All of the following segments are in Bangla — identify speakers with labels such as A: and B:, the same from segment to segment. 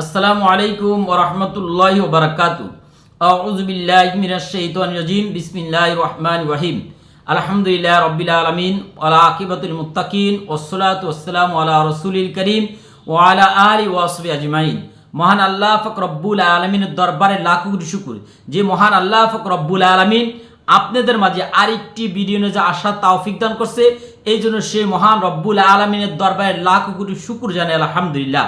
A: আসসালামু আলাইকুম ওরহমতুল্লাহ ওবরাকাতু আউজবিল্লাহ মিনাশাইতানির বিসমিল্লাহির রহমানির রহিম। আলহামদুলিল্লাহ রব্বিল আলামিন ওয়ালা আকিবাতুল মুত্তাকিন ওয়াসসালাতু ওয়াসসালামু আলা রাসূলিল করিম ওয়া আলা আলি ওয়াসবি আজমাইন। মহান আল্লাহ ফক রব্বুল আলমিনের দরবারে লাখ কোটি শুকুর। যে মহান আল্লাহ ফক রব্বুল আলমিন আপনাদের মাঝে আরেকটি ভিডিও নিয়ে আশা তাওফিক দান করছে এই জন্য সে মহান রব্বুল আলমিনের দরবারে লাখ কোটি শুকুর জানে আলহামদুলিল্লাহ।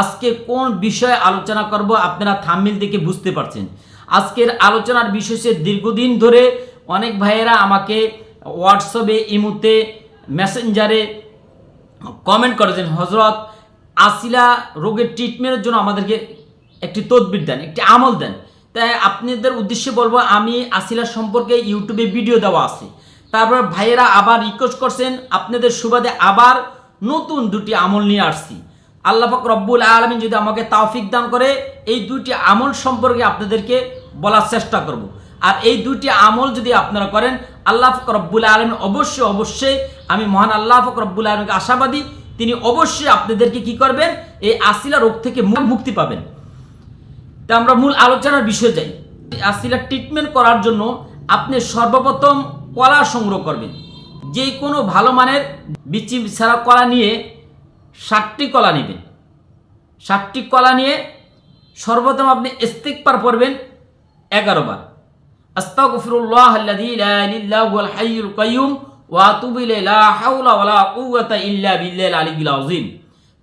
A: আজকে কোন বিষয়ে আলোচনা করব আপনারা থাম্মিল দেখে বুঝতে পারছেন। আজকের আলোচনার বিষয় দীর্ঘদিন ধরে অনেক ভাইয়েরা আমাকে হোয়াটসঅ্যাপে ইমুতে মেসেঞ্জারে কমেন্ট করেছেন হজরত আসিলা রোগের ট্রিটমেন্টের জন্য আমাদেরকে একটি তদবির দেন, একটি আমল দেন। তাই আপনাদের উদ্দেশ্যে বলব, আমি আসিলা সম্পর্কে ইউটিউবে ভিডিও দেওয়া আছে। তারপর ভাইয়েরা আবার রিকোয়েস্ট করছেন, আপনাদের সুবাদে আবার নতুন দুটি আমল নিয়ে আসছি। আল্লাহ পাক রব্বুল আলমিন যদি আমাকে তাওফিক দান করে, এই দুইটি আমল সম্পর্কে আপনাদেরকে বলার চেষ্টা করব। আর এই দুইটি আমল যদি আপনারা করেন, আল্লাহ রব্বুল আলম অবশ্যই অবশ্যই আমি মহান আল্লাহ রব্বুল আলমকে আশাবাদী, তিনি অবশ্যই আপনাদেরকে কি করবেন? এই আসিলা রোগ থেকে মুক্তি পাবেন। তা আমরা মূল আলোচনার বিষয়ে যাই। আসিলা ট্রিটমেন্ট করার জন্য আপনি সর্বপ্রথম কলা সংগ্রহ করবেন। যে কোনো ভালো মানের বিচি ছাড়া কলা নিয়ে ষাটটি কলা নেবেন। ষাটটি কলা নিয়ে সর্বপ্রথম আপনি ইস্তিকবার পড়বেন এগারো বার। লা ওয়া লা ইল্লা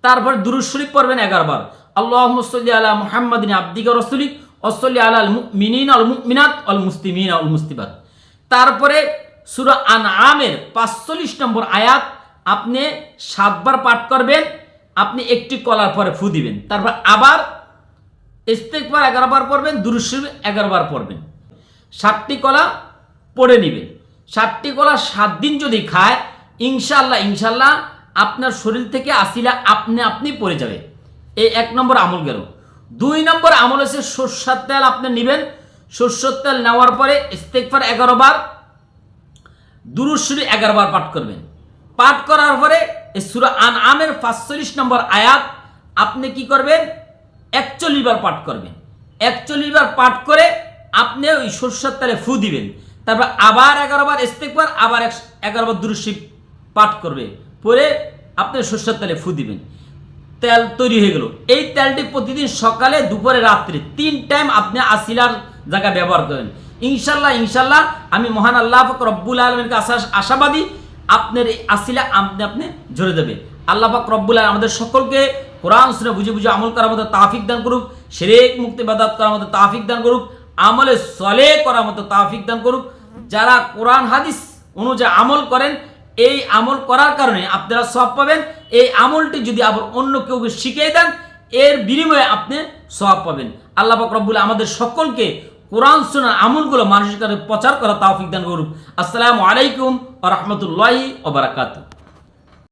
A: তারপর দুরূদ শরীফ পড়বেন 11 বার। আল্লাহুম্মা সাল্লি আলা মুহাম্মাদিন আবদিকা রাসূলিক ওয়া সাল্লি আলাল মুমিনিনা ওয়াল মুমিনাত ওয়াল মুসলিমিনা ওয়াল মুসলিমাত তারপরে সূরা আনআমের 45 নম্বর আয়াত আপনি সাতবার পাঠ করবেন, আপনি একটি কলার পরে ফু দিবেন। তারপর আবার ইস্তেকবার এগারো বার পড়বেন দুরুশরীফ এগারো বার পড়বেন। সাতটি কলা পড়ে নেবেন। সাতটি কলা সাত দিন যদি খায় ইনশাল্লাহ ইনশাল্লাহ আপনার শরীর থেকে আসিলা আপনি আপনি পড়ে যাবে। এই এক নম্বর আমল গেল। দুই নম্বর আমল হচ্ছে সর্ষার তেল আপনি নেবেন। সর্ষের তেল নেওয়ার পরে ইস্তেকবার এগারো বার দুরুশ্বরী এগারো বার পাঠ করবেন। পাঠ করার পরে এই সুরা আন আমের পাঁচচল্লিশ নম্বর আয়াত, আপনি কি করবেন? একচল্লিশ বার পাঠ করবেন। একচল্লিশ বার পাঠ করে আপনি ওই সর্ষের তালে ফু দিবেন। তারপর আবার এগারো বার ইস্তেকবার, আবার এগারো বার দুরুশ্বরী পাঠ করবে। পরে আপনি সর্ষের তালে ফু দিবেন। তেল তৈরি হয়ে গেল। এই তেলটি প্রতিদিন সকালে, দুপুরে, রাত্রে তিন টাইম আপনি আসিলার জায়গায় ব্যবহার করেন। ইনশাল্লাহ ইনশাল্লাহ, আমি মহান আল্লাহ রব্বুল আলমের কাছে আশাবাদী আপনার এই আসিলা আপনি আপনি ঝরে দেবে আল্লাহ পাক রব্বুল আমাদের সকলকে কোরআন শুনে বুঝে বুঝে আমল করার মতো তাফিক দান করুক সেরেক মুক্তি বাদাত করার মতো তাফিক দান করুক, আমলে সলে করার মতো তাফিক দান করুক। যারা কোরআন, হাদিস অনুযায়ী আমল করেন, এই আমল করার কারণে আপনারা সব পাবেন। এই আমলটি যদি আবার অন্য কেউ শিখিয়ে দেন, এর বিনিময়ে আপনি সব পাবেন। আল্লাহ পাক রব্বুল আমাদের সকলকে কোরআন শোনার আমলগুলো মানুষের কাছে প্রচার করা তাওফিক দান করুক। আসসালামু আলাইকুম আ রহমতুল্লাহি ওবরাকাতু